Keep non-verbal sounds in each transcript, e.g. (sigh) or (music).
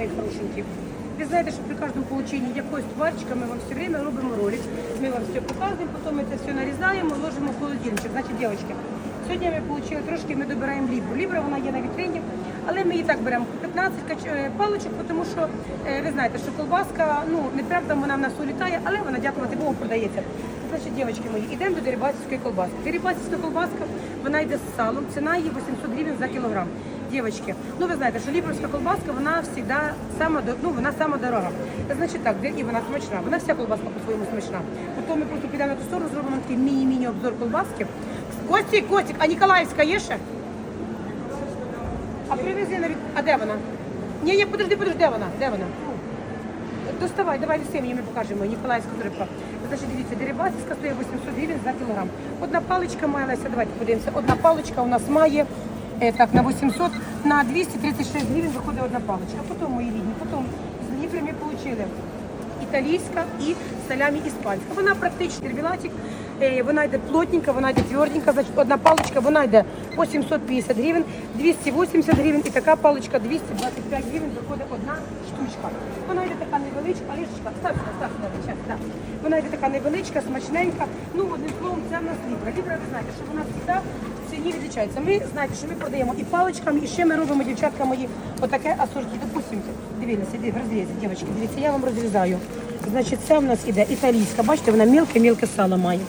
мої хорошенькі. Ви знаєте, що при кожному полученні якогось товарчика ми вам все время робимо ролик. Ми вам все показуємо, потім ми це все нарізаємо, ложимо в холодильничок. Значить, дівчатки, сьогодні ми отримали трошки, ми добираємо лібру. Лібра вона є на вітрині, але ми її так беремо 15 кач- е, паличок, тому що е, ви знаєте, що колбаска, ну не прям вона в нас улітає, але вона, дякувати Богу, продається. Значить, дівчатки мої, йдемо до дерибасівської колбаски. Дерибасівська колбаска, вона йде з салом, ціна її 800 гривень за кілограм. Дівчатки, ну ви знаєте, що лібровська колбаска, вона завжди сама, ну, вона сама дорога. Значить так, і вона смачна. Вона вся колбаска по-своєму смачна. Потім ми просто підемо на ту сторону, зробимо такий міні-міні обзор колбаски. Костік, Костік, а Ніколаївська є ще? А привези навіть. А де вона? Ні, ні, подожди, подожди, де вона? Де вона? Доставай, давай мені ми покажемо. Ніколаївська рибка. Значить, дивіться, дерибасівська стоїть 800 гривень за кілограм. Одна паличка має, Леся, давайте подивимося. Одна паличка у нас має е, так, на 800, на 236 гривень виходить одна паличка. Потім, мої рідні, потім з Дніпра ми отримали італійська і салямі іспанська. Вона практично сервілатик, е, вона йде плотненька, вона йде тверденька, значить одна паличка, вона йде по 750 гривень, 280 гривень і така паличка 225 гривень виходить одна штучка. Вона йде така невеличка, Алішечка, став сюди, став час, так. Вона йде така невеличка, смачненька. Ну, одним словом, це в нас лібра. Лібра, ви знаєте, що вона завжди в ціні. Ми знаєте, що ми продаємо і паличками, і ще ми робимо, дівчатка мої, отаке асорті. Допустимо, дивіться, розрізі, дівчатки, дивіться, я вам розрізаю. Значить, це в нас іде італійська, бачите, вона мілке-мілке сало має.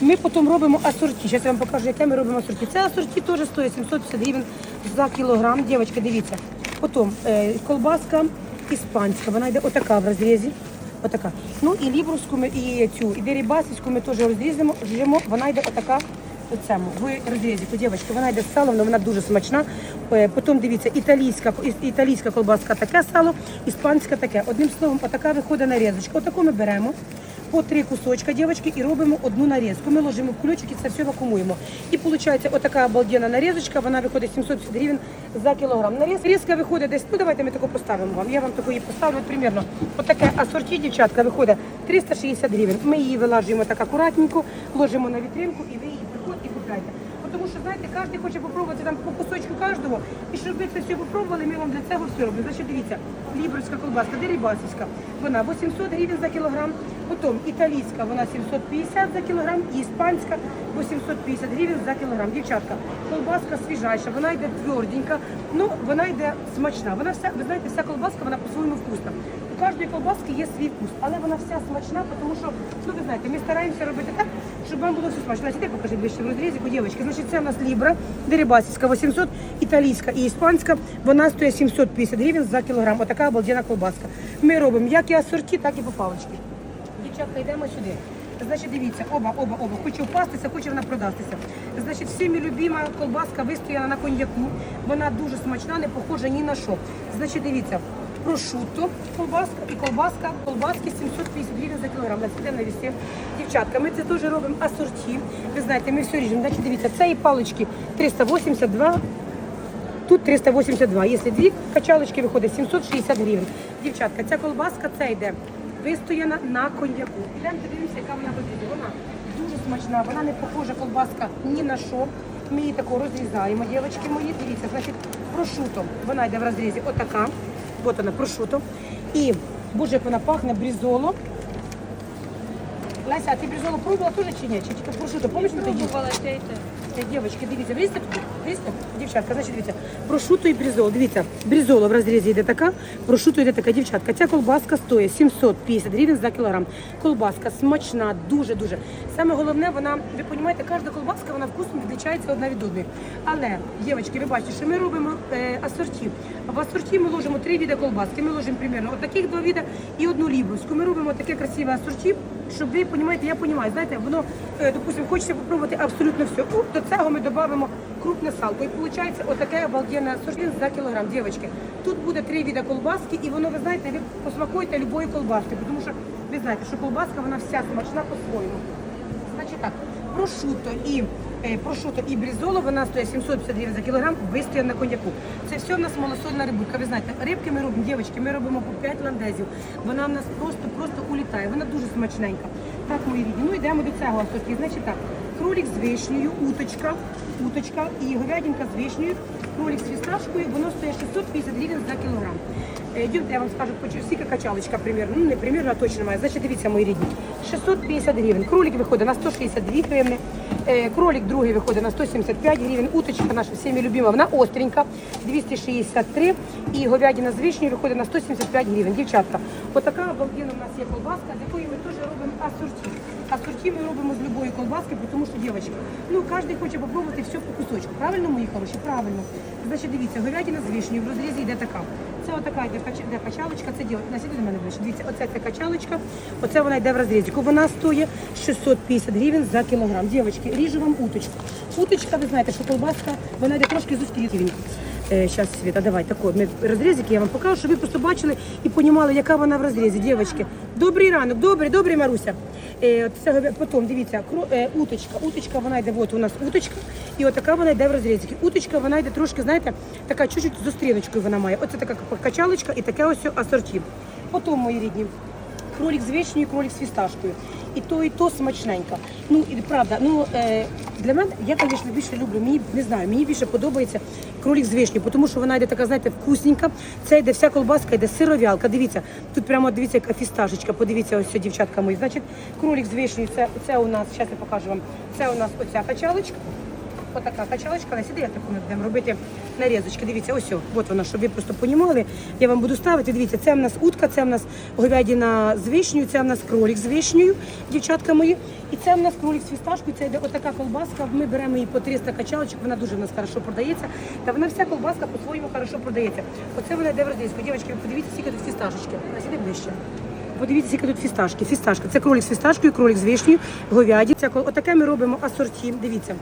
Ми потім робимо асорті. Зараз я вам покажу, яке ми робимо асорті. Це асорті теж стоїть 750 гривень за кілограм. Дівчатки, дивіться. Потім е, колбаска іспанська, вона йде отака в розрізі. Отака. Ну і лібровську ми, і цю, і дерибасівську ми теж розрізимо, вона йде отака в цьому, в розрізі. Дівчатки, вона йде з салом, але вона дуже смачна. Е, Потім дивіться, італійська, італійська колбаска таке сало, іспанська таке. Одним словом, отака виходить нарізочка. Отаку ми беремо по три кусочка, дівчатки, і робимо одну нарізку. Ми ложимо в кульочок і це все вакуумуємо. І виходить отака обалденна нарізочка, вона виходить 750 гривень за кілограм. Нарізка виходить десь, ну давайте ми таку поставимо вам. Я вам таку її поставлю, от примерно. Отаке асорті, дівчатка, виходить 360 гривень. Ми її вилажуємо так акуратненько, ложимо на вітринку і ви купляйте. Бо Тому що, знаєте, кожен хоче попробувати там по кусочку кожного. І щоб ви це все попробували, ми вам для цього все робимо. Значить, дивіться, лібровська колбаска, дерибасівська, вона 800 гривень за кілограм. Потім італійська, вона 750 за кілограм, і іспанська 850 гривень за кілограм. Дівчатка, колбаска свіжайша, вона йде тверденька, ну вона йде смачна. Вона вся, ви знаєте, вся колбаска вона по-своєму вкусна. У кожної колбаски є свій вкус, але вона вся смачна, тому що, ну ви знаєте, ми стараємося робити так, щоб вам було все смачно. Значить, де покажи ближче в розрізі, дівчатки. Значить, це в нас лібра, дерибасівська 800, італійська і іспанська. Вона стоїть 750 гривень за кілограм. Отака обалденна колбаска. Ми робимо як і асорті, так і по палички. Дівчатка, йдемо сюди. Значить, дивіться, оба, оба, оба. Хоче впастися, хоче вона продастися. Значить, всіми любима колбаска вистояна на коньяку. Вона дуже смачна, не похожа ні на що. Значить, дивіться, прошутто колбаска і колбаска, колбаски 750 гривень за кілограм. Йдемо на вісі. Дівчатка, ми це теж робимо асорті. Ви знаєте, ми все ріжемо. Значить, дивіться, цієї палички 382 Тут 382. Якщо дві качалочки виходить 760 гривень. Дівчатка, ця колбаска це йде вистояна на коньяку. Ідемо подивимося, яка вона виглядає. Вона дуже смачна, вона не похожа колбаска ні на що. Ми її таку розрізаємо, дівчатки мої. Дивіться, значить, прошуто. Вона йде в розрізі отака. От вона, прошуто. І, боже, як вона пахне, брізоло. Леся, а ти брізоло пробувала теж чи ні? Чи тільки прошуто? Помніш, ми тоді? Пробувала те й те. Е, Дівчатки, дивіться, туди, врізьте? Дівчатка, значить, дивіться, прошуто і брізол. Дивіться, брізола в розрізі йде така, прошуто йде така. Дівчатка, ця колбаска стоїть 750 гривень за кілограм. Колбаска смачна, дуже-дуже. Саме головне, вона, ви розумієте, кожна колбаска, вона вкусно відлічається одна від одної. Але, дівчатки, ви бачите, що ми робимо е, асорті. В асорті ми ложимо три види колбаски. Ми ложимо примерно отаких два види і одну лібровську. Ми робимо таке красиве асорті, щоб ви розумієте, я розумію, знаєте, воно, е, допустимо, хочеться попробувати абсолютно все. Ну, до цього ми додамо крупне салко. І виходить отаке обалденне асорті за кілограм. Дівчатки, тут буде три віда колбаски, і воно, ви знаєте, ви посмакуєте любої колбаски, тому що ви знаєте, що колбаска вона вся смачна по-своєму. Значить так, прошуто і прошуто і брізоло, вона стоїть 750 гривень за кілограм, вистояна на коньяку. Це все в нас малосольна рибулька. Ви знаєте, рибки ми робимо, дівчатки, ми робимо по 5 ландезів. Вона в нас просто-просто улітає, вона дуже смачненька. Так, мої рідні. Ну йдемо до цього. Значить так, кролік з вишнею, уточка, уточка і говядинка з вишнею, кролик з фісташкою, воно стоїть 650 гривень за кілограм. Е, Йдемте, я вам скажу, скільки качалочка примірно. Ну, не примірно, а точно має. Значить, дивіться, мої рідні. 650 гривень. Кролик виходить на 162 гривні. Е, Кролик другий виходить на 175 гривень. Уточка наша всіми любима, вона остренька, 263. І говядина з вишнею виходить на 175 гривень. Дівчатка, отака обалденна у нас є колбаска, з якої ми теж робимо асорті. Асорті ми робимо з любої колбаски, тому що, дівчатка, ну, кожен хоче попробувати все по кусочку. Правильно, мої хороші? Правильно. Значить, дивіться, говядина з вишнею в розрізі йде така. Це отака йде йде качалочка, це діло. Насіди до мене ближче. Дивіться, оце це качалочка, оце вона йде в розрізі. Вона стоїть 650 гривень за кілограм. Дівчатки, ріжу вам уточку. Уточка, ви знаєте, що колбаска, вона йде трошки зустріти. Зараз, Світа, давай, так от, ми розрізики я вам покажу, щоб ви просто бачили і розуміли, яка вона в розрізі. Дівчатки, добрий ранок, добрий, добрий, Маруся. Е, це, потім, дивіться, е, уточка. Уточка, вона йде, от у нас уточка, і отака вона йде в розрізі. Уточка, вона йде трошки, знаєте, така чуть-чуть зустріночкою вона має. Оце така качалочка і таке ось асорті. Потім, мої рідні, кролик з вишнею, кролик з фісташкою. І то, і то смачненько. Ну і правда, ну е, для мене я, звісно, більше люблю. Мені не знаю, мені більше подобається кролик з вишнею, тому що вона йде така, знаєте, вкусненька. Це йде вся колбаска, йде сировялка. Дивіться, тут прямо дивіться, яка фісташечка. Подивіться, ось, дівчатка мої. Значить, кролик з вишнею, це, це у нас, зараз я покажу вам. Це у нас оця качалочка. Отака качалочка, але сюди я таку ми будемо робити нарізочки. Дивіться, ось, от вона, щоб ви просто понімали. Я вам буду ставити. Дивіться, це в нас утка, це в нас говядина з вишнею, це в нас кролик з вишнею, дівчатка мої. І це в нас кролик з фісташкою, це йде отака колбаска. Ми беремо її по 300 качалочок, вона дуже в нас хорошо продається. Та вона вся колбаска по-своєму хорошо продається. Оце вона йде в розрізку. Дівчатки, подивіться, скільки тут фісташечки. А сюди ближче. Подивіться, скільки тут фісташки. Фісташка. Це кролик з фісташкою, кролик з вишнею, говяді. Отаке ми робимо асорті. Дивіться.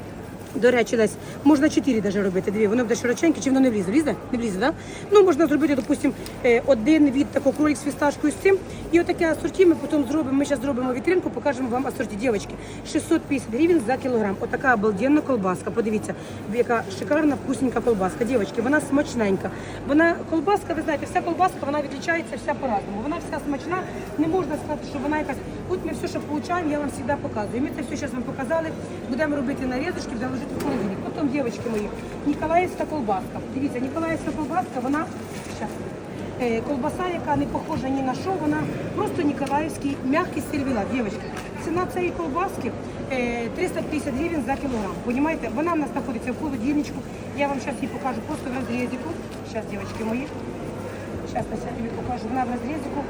До речі, десь можна чотири даже робити. Дві, воно буде широченьке, чи воно не влізе? Влізе? Не влізе, да? Ну, можна зробити, допустимо, е, один від такого кролик з фісташкою з цим. І отаке асорті ми потім зробимо. Ми зараз зробимо вітринку, покажемо вам асорті. Дівчатки, 650 гривень за кілограм. Отака обалденна колбаска. Подивіться, яка шикарна, вкусненька колбаска. Дівчатки, вона смачненька. Вона колбаска, ви знаєте, вся колбаска вона відрізняється вся по-разному. Вона вся смачна. Не можна сказати, що вона якась. От ми все, що получаємо, я вам завжди показую. Ми це все зараз вам показали. Будемо робити нарізочки, будемо ложити в холодильник. Потім, дівчатки мої, Ніколаївська колбаска. Дивіться, Ніколаївська колбаска, вона щас. Е, колбаса, яка не похожа ні на що, вона просто Ніколаївський м'який сервілат. Дівчатки, ціна цієї колбаски е, 350 гривень за кілограм. Понімаєте? Вона в нас знаходиться в холодильничку. Я вам зараз її покажу просто в розрізику. Зараз, дівчатки мої. Зараз я тобі покажу. Вона в розрізику.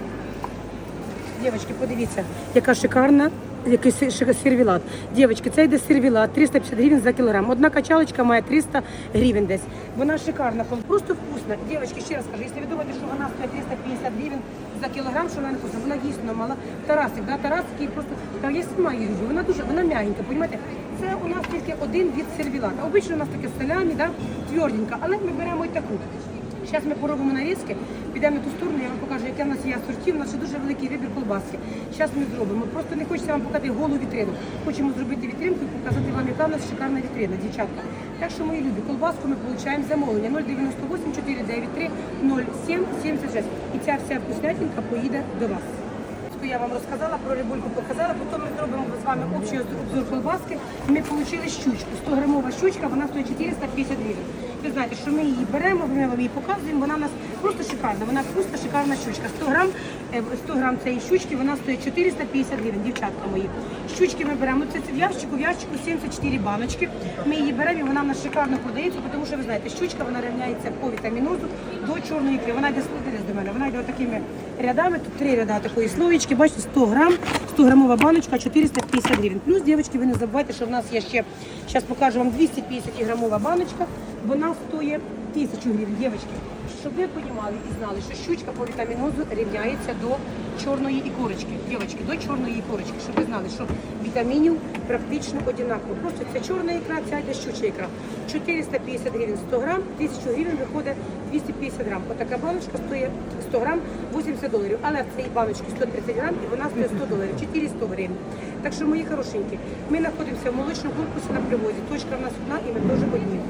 Дівчатки, подивіться, яка шикарна, який сир- шик- сервілат. Дівчатки, це йде сервілат, 350 гривень за кілограм. Одна качалочка має 300 гривень десь. Вона шикарна, просто вкусна. Дівчатки, ще раз кажу, якщо ви думаєте, що вона стоїть 350 гривень за кілограм, що вона не вкусна, вона дійсно мала. Тарасик, да, Тарасик, який просто, та я сама її вона дуже, вона м'ягенька, розумієте? Це у нас тільки один від сервілата. Обично у нас таке соляні, да, тверденька, але ми беремо і таку. Зараз ми поробимо нарізки, підемо на ту сторону, я вам покажу, яке в нас є асортів. У нас ще дуже великий вибір колбаски. Зараз ми зробимо. Просто не хочеться вам показати голу вітрину. Хочемо зробити вітринку і показати вам, яка в нас шикарна вітрина, дівчатка. Так що, мої любі, колбаску ми отримуємо замовлення 098 493 07 76. І ця вся вкуснятинка поїде до вас. Я вам розказала про рибульку, показала, потім ми зробимо з вами общий обзор колбаски. Ми отримали щучку. 100 грамова щучка, вона стоїть 450 гривень. Ви знаєте, що ми її беремо, ми вам її показуємо, вона у нас просто шикарна, вона вкусна, шикарна щучка. 100 грам, е, 100 грам цієї щучки, вона стоїть 450 гривень, дівчатка мої. Щучки ми беремо, ну це в ящику, в ящику 74 баночки. Ми її беремо і вона в нас шикарно продається, тому що ви знаєте, щучка вона рівняється по вітамінозу до чорної ікри. Вона йде слухайте до мене, вона йде такими рядами, тут три ряда такої слоєчки, бачите, 100 грам, 100 грамова баночка, 450 гривень. Плюс, дівчатки, ви не забувайте, що в нас є ще, зараз покажу вам 250 грамова баночка, вона стоїть 1000 гривень, дівчатки. Щоб ви розуміли і знали, що щучка по вітамінозу рівняється до чорної ікорочки. Дівчатки, до чорної ікорочки, щоб ви знали, що вітамінів практично однаково. Просто це чорна ікра, ця йде щуча ікра. 450 гривень 100 грам, 1000 гривень виходить 250 грам. Отака баночка стоїть 100 грам 80 доларів. Але в цій баночці 130 грам і вона стоїть 100 доларів, 400 гривень. Так що, мої хорошенькі, ми знаходимося в молочному корпусі на привозі. Точка в нас одна і ми теж одні.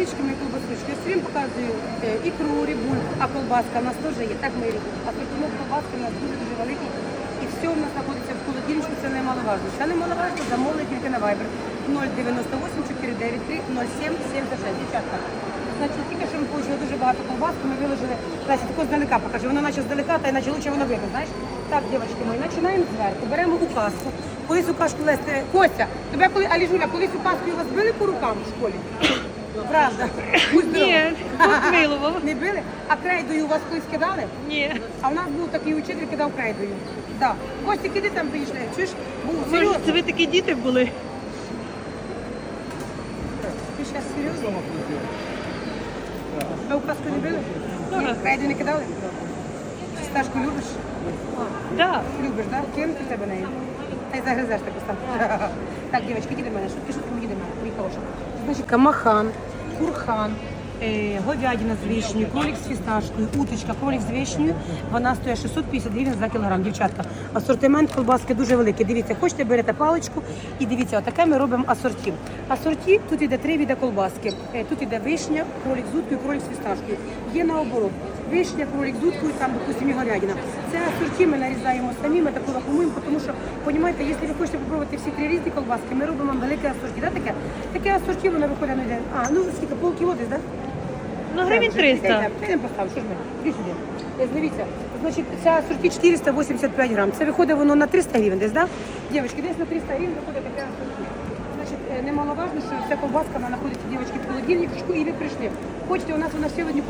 Трішками колбасочки. Все время показую е, ікру, рибульку, а колбаска у нас теж є. Так ми робимо. А сортимент колбаски у нас дуже-дуже великий. І все у нас знаходиться в холодильничку, це немаловажно. Ще немаловажно, замовлення тільки на Viber 098 493 07 76. Дівчатка, Значить, тільки що ми получили дуже багато колбаски, ми виложили, Леся, тако здалека покажи, воно наче здалека, та й наче лучше воно видно, знаєш? Так, дівчатки мої, починаємо зверху, беремо указку. Колись указку Леся, Костя, тебе коли, Аліжуля, колись указку вас били по рукам в школі? Правда. Будь здорова. Ні, тут. Не били? А крейдою вас колись кидали? Ні. А в нас був такий учитель, кидав крейдою. Да. Костя, киди там прийшли? Чуєш? Був Може, серйозно. це ви такі діти були? Ти зараз серйозно? Ви указку не били? Ні, крейду не кидали? Сташку любиш? Так. Любиш, так? Да? Кинути тебе неї? Та й загризеш таку став. (laughs) Так, дівчатки, йди до мене. Шутки, шутки, йди до мене. Мій хороша. Значить, камахан, курхан, е, говядина з вишнею, кролик з фісташкою, уточка, кролик з вишнею. Вона стоїть 650 гривень за кілограм. Дівчатка, асортимент колбаски дуже великий. Дивіться, хочете, берете паличку і дивіться, отаке ми робимо асорті. Асорті, тут іде три види колбаски. Е, Тут іде вишня, кролик з уткою, кролик з фісташкою. Є наоборот. Вишня, кролик з уткою, там, допустимо, і говядина. Це асорті ми нарізаємо самі, ми таку вакуумуємо, тому що, розумієте, якщо ви хочете спробувати всі три різні колбаски, ми робимо вам велике асорті. Да, таке? Таке асорті, воно виходить на день. А, ну скільки, полкіло десь, так? Ну, гривень 300. Я не поставлю, що ж ми? Іди сюди. Е, Дивіться, значить, ця асорті 485 грам. Це виходить воно на 300 гривень десь, так? Да? Дівчатки, десь на 300 гривень виходить таке асорті. Немаловажно, що вся колбаска вона знаходиться, дівчатки, в холодильнику, і ви прийшли. Хочете, у нас вона всі в одній.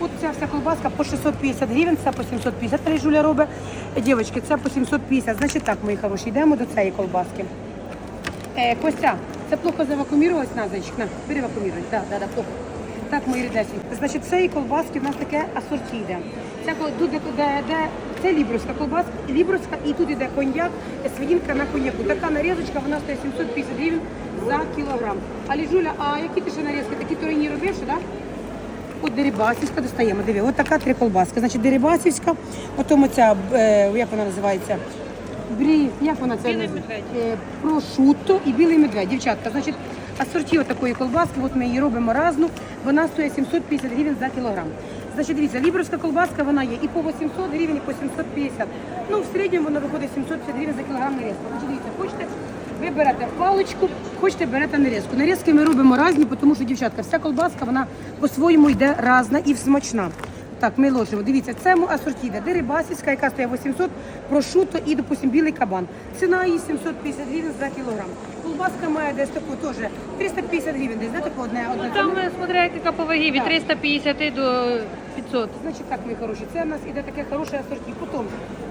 От ця вся колбаска по 650 гривень, це по 750 Та й Жуля робить. Е, Дівчатки, це по 750. Значить так, мої хороші, йдемо до цієї колбаски. Е, Костя, це плохо завакумірувалось на зайчик. На, бери вакууміруй. Да, да, да, плохо. Так, мої рідесенькі. Значить, цієї колбаски в нас таке асорті йде. Ця тут, де, де, де, це лібровська колбаска, лібровська, і тут іде коньяк, е, свинінка на коньяку. Така нарізочка, вона стоїть 750 гривень за кілограм. А Ліжуля, а які ти ще нарізки? Такі турені робиш, так? Да? От Дерибасівська достаємо. Диви, от така три колбаски. Значить, Дерибасівська, потім оця, е, як вона називається? Брі, як вона це Білий називає? медведь. Е, Прошутто і білий медведь. Дівчатка, значить, асорті такої колбаски, от ми її робимо разну, вона стоїть 750 гривень за кілограм. Значить, дивіться, лібровська колбаска, вона є і по 800 гривень, і по 750. Ну, в середньому вона виходить 750 гривень за кілограм нарізку. Значить, дивіться, хочете, ви берете паличку, хочете берете нарізку. Нарізки ми робимо різні, тому що, дівчатка, вся колбаска, вона по-своєму йде разна і смачна. Так, ми ложимо. Дивіться, це асорті йде. Дерибасівська, яка стоїть 800, прошуто і, допустим, білий кабан. Ціна її 750 гривень за кілограм. Колбаска має десь таку теж 350 гривень, десь, да, таку одне, одне. Ну, там, е, смотря яка по вагі, від Так. 350 до 500. Значить так, мої хороші, це в нас іде таке хороше асорті. Потім,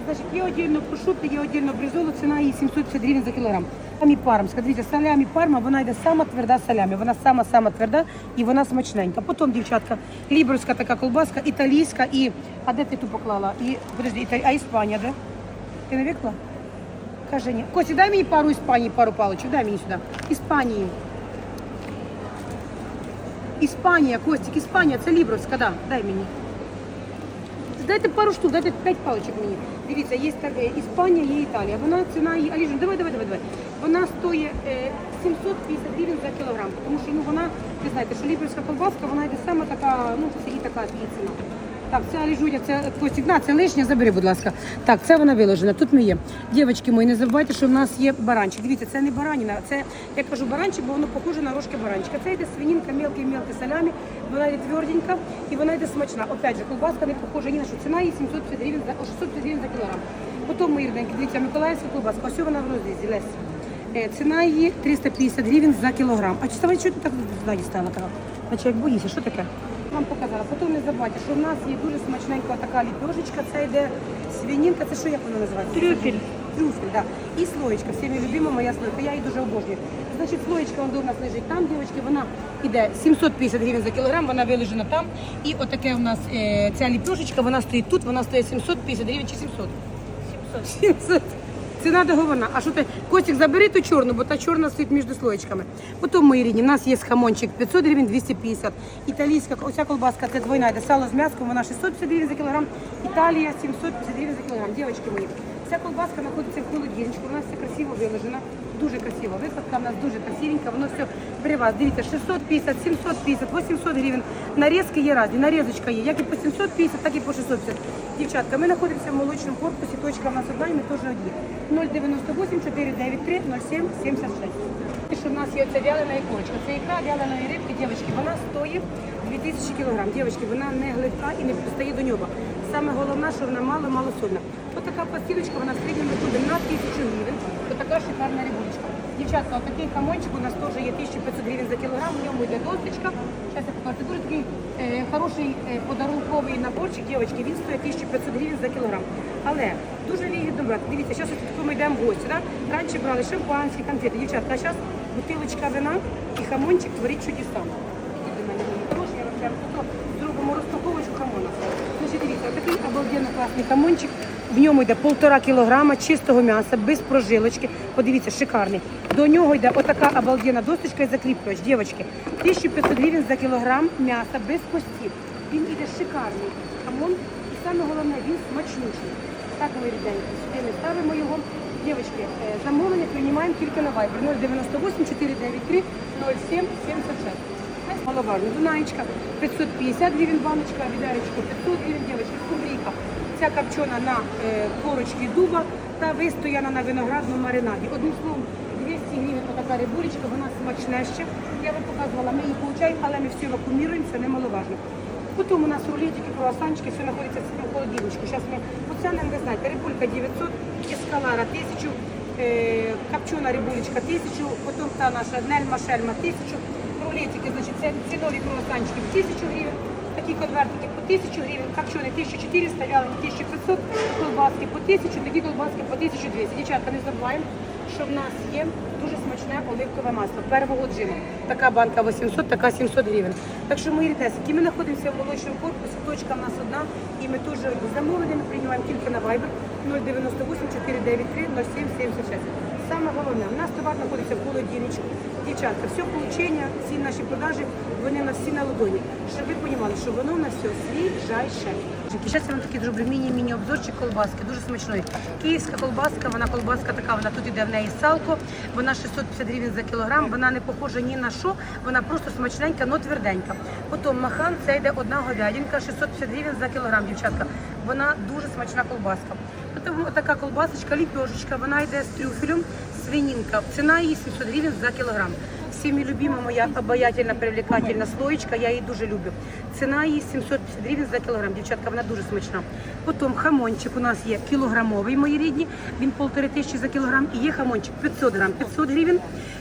значить, є отдільно прошутто, є отдільно бризоло, ціна її 750 гривень за кілограм. Самі пармська, дивіться, салямі парма, вона йде сама тверда салямі, вона сама-сама тверда і вона смачненька. Потім, дівчатка, ліберська така колбаска, італійська і, а де ти ту поклала? І, подожди, Італія, а Іспанія, де? Ти не викла? Каже, ні. Костя, дай мені пару Іспанії, пару паличок, дай мені сюди. Іспанії. Іспанія, Костік, Іспанія, це Лібровська, да, дай мені. Дайте пару штук, дайте п'ять паличок мені. Дивіться, є Іспанія, є Італія. Вона ціна її, Аліжу, давай, давай, давай, давай. Вона стоїть е, 750 гривень за кілограм, тому що ну, вона, ви знаєте, що ліперська колбаска, вона йде саме така, ну це і така її ціна. Так, це Аліжуня, це Костік, на, це лишнє, забери, будь ласка. Так, це вона виложена, тут ми є. Дівчатки мої, не забувайте, що в нас є баранчик. Дивіться, це не бараніна, це, я кажу, баранчик, бо воно похоже на рожки баранчика. Це йде свинінка, мелкий-мелкий салямі, вона йде тверденька і вона йде смачна. Опять же, колбаска не похожа ні на що. Ціна її 750 гривень за, о, 650 гривень за кілограм. Потім, мої рідненькі, дивіться, Миколаївська колбаска, ось вона в розрізі, Лесь. Е, Ціна її 350 гривень за кілограм. А чи ставай, що ти так ззаді стала? Наче як боїшся, що таке? Вам показала. Потім не забувайте, що в нас є дуже смачненька така ліпешечка, це йде свинінка, це що як вона називається? Трюфель. Трюфель, да. І слоєчка, всіми любима моя слойка, я її дуже обожнюю. Значить, слоєчка вона у нас лежить там, дівчатки, вона йде 750 гривень за кілограм, вона вилежена там. І отаке у нас е, ця ліпешечка, вона стоїть тут, вона стоїть 750 гривень чи 700? 700. 700. Ціна договорна. А що ти, Костік, забери ту чорну, бо та чорна стоїть між слоєчками. Потім, мої рідні, в нас є хамончик 500 гривень, 250. Італійська, оця колбаска, це двойна, йде сало з м'яском, вона 650 гривень за кілограм. Італія 750 гривень за кілограм. Дівчатки мої, Ця колбаска знаходиться в холодильничку, вона все красиво виложена, дуже красиво. Викладка в нас дуже красивенька, воно все при вас. Дивіться, 650, 750, 800 гривень. Нарізки є різні, нарізочка є, як і по 750, так і по 650. Дівчатка, ми знаходимося в молочному корпусі, точка в нас одна, і ми теж одні. 098 493 07 76. І нас є ця вялена ікорочка. Це ікра вяленої рибки, дівчатки, вона стоїть 2000 кг. Дівчатки, вона не глибка і не пристає до нього. Саме головне, що вона мало-мало сольна. Ось така пластиночка, вона в середньому виходить на 1000 гривень. Ось така шикарна рибулечка. Дівчатка, отакий хамончик у нас теж є 1500 гривень за кілограм, в ньому йде досточка. Зараз я покажу. Це дуже такий е, хороший е, подарунковий наборчик, дівчатки, він стоїть 1500 гривень за кілограм. Але дуже вигідно брати. Дивіться, зараз ми йдемо в гості. Да? Раніше брали шампанські, конфети. Дівчатка, а зараз бутилочка вина і хамончик творить чудеса. До мене, мої я вам зробимо розпаковочку хамона. Значить, дивіться, такий обалденно класний хамончик. В ньому йде полтора кілограма чистого м'яса, без прожилочки. Подивіться, шикарний. До нього йде отака обалденна досточка і закріплювач. Дівчатки, 1500 гривень за кілограм м'яса без костів. Він іде шикарний хамон. І саме головне, він смачніший. Так, ми ріденько, сюди ми ставимо його. Дівчатки, е, замовлення приймаємо тільки на Viber 098 493 07 76. Маловажно. Дунаєчка 550 гривень баночка, відеречко 500 гривень, скумбрійка. Ця копчена на е, корочці дуба та вистояна на виноградному маринаді. Одним словом, 200 гривень така рибулечка, вона смачнеща. Я вам показувала, ми її получаємо, але ми все вакууміруємо, це немаловажно. Потім у нас рулетики, круасанчики, все знаходиться в холодильничку. Зараз ми по ценам, ви знаєте, рибулька 900, ескалара 1000, е, копчена рибулечка 1000, потім та наша нельма шельма 1000, рулетики, значить, цінові круасанчики 1000 гривень, конвертики по 1000 гривень, копчені 1400, вялені 1500, колбаски по 1000, такі колбаски по 1200. Дівчатка, не забуваємо, що в нас є дуже смачне оливкове масло первого джиму. Така банка 800, така 700 гривень. Так що мої рідесики, ми знаходимося в молочному корпусі, точка в нас одна, і ми теж замовлення ми приймаємо тільки на Viber 098 493 0776. Саме головне, у нас товар знаходиться в холодильничку. Дівчатка, все получення, всі наші продажі, вони на всі на ладоні. Щоб ви розуміли, що воно у нас все свіжайше. Зараз я вам такий зроблю міні-міні обзорчик колбаски, дуже смачної. Київська колбаска, вона колбаска така, вона тут іде в неї салко, вона 650 гривень за кілограм, вона не похожа ні на що, вона просто смачненька, но тверденька. Потім махан, це йде одна говядинка, 650 гривень за кілограм, дівчатка. Вона дуже смачна колбаска. Потім така колбасочка, ліпешечка, вона йде з трюфелем, свининка. Ціна її 700 гривень за кілограм. Всіми любима моя обаятельна, привлекательна слоєчка, я її дуже люблю. Ціна її 750 гривень за кілограм. Дівчатка, вона дуже смачна. Потім хамончик у нас є кілограмовий, мої рідні, він полтори тисячі за кілограм. І є хамончик 500 грам, 500 гривень,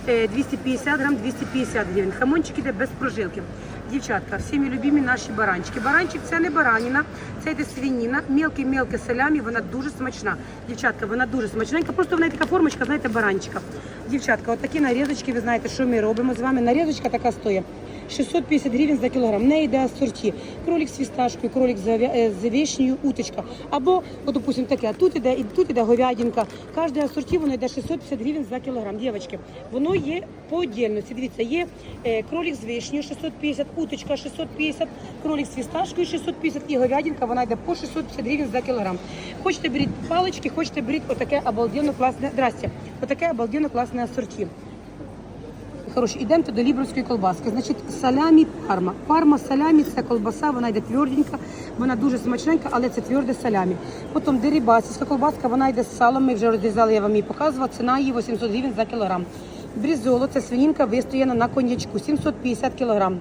е, 250 грам, 250 гривень. Хамончик іде без прожилки. Дівчатка, всіми любимі наші баранчики. Баранчик це не бараніна, це йде свиніна, мілке-мілке салямі, вона дуже смачна. Дівчатка, вона дуже смачненька. Просто в неї така формочка, знаєте, баранчика. Дівчатка, отакі нарізочки, ви знаєте, що ми робимо з вами. Нарізочка така стоїть. 650 гривень за кілограм. В неї йде асорті. Кролик з фісташкою, кролик з, е, вишнею, уточка. Або, от, допустим, таке, тут іде, і тут іде говядинка. Кожне асорті, воно йде 650 гривень за кілограм. Дівчатки, воно є по отдельності. Дивіться, є е, кролик з вишнею 650, уточка 650, кролик з фісташкою 650 і говядинка, вона йде по 650 гривень за кілограм. Хочете беріть палички, хочете беріть отаке обалденно класне, здрасте, отаке обалденно класне асорті. Хороші, йдемо до лібровської колбаски. Значить, салямі парма. Парма салямі це колбаса, вона йде тверденька, вона дуже смачненька, але це тверде салямі. Потім дерибасівська колбаска, вона йде з салом, ми вже розрізали, я вам її показувала. Ціна її 800 гривень за кілограм. Брізоло це свинінка вистояна на коньячку, 750 кілограм.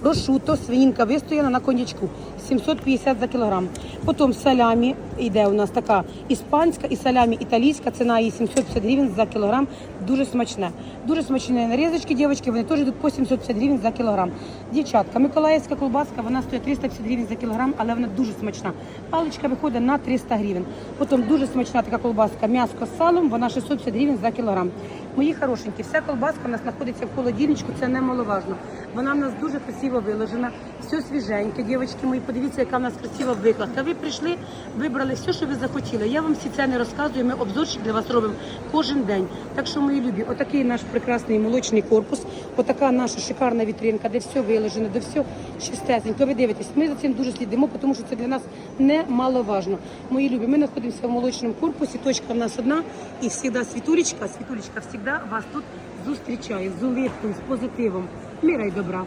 Прошуто, свинінка вистояна на коньячку, 750 за кілограм. Потім салямі йде у нас така іспанська і салямі італійська, ціна її 750 гривень за кілограм, дуже смачне. Дуже смачні нарізочки, дівчатки, вони теж йдуть по 750 гривень за кілограм. Дівчатка, миколаївська колбаска, вона стоїть 350 гривень за кілограм, але вона дуже смачна. Паличка виходить на 300 гривень. Потім дуже смачна така колбаска, м'ясо з салом, вона 650 гривень за кілограм. Мої хорошенькі, вся колбаска у нас знаходиться в холодильничку, це немаловажно. Вона в нас дуже красиво виложена, все свіженьке, дівчатки мої, подивіться, яка в нас красива викладка. Ви прийшли, вибрали все, що ви захотіли. Я вам всі це не розказую, ми обзорчик для вас робимо кожен день. Так що, мої любі, отакий наш прекрасний молочний корпус. Отака наша шикарна вітринка, де все виложено, де все чистесенько. Ви дивитесь, ми за цим дуже слідимо, тому що це для нас немаловажно. Мої любі, ми знаходимося в молочному корпусі, точка в нас одна, і завжди світулечка, світулечка завжди вас тут зустрічає з улыбкою, з позитивом. Міра й добра.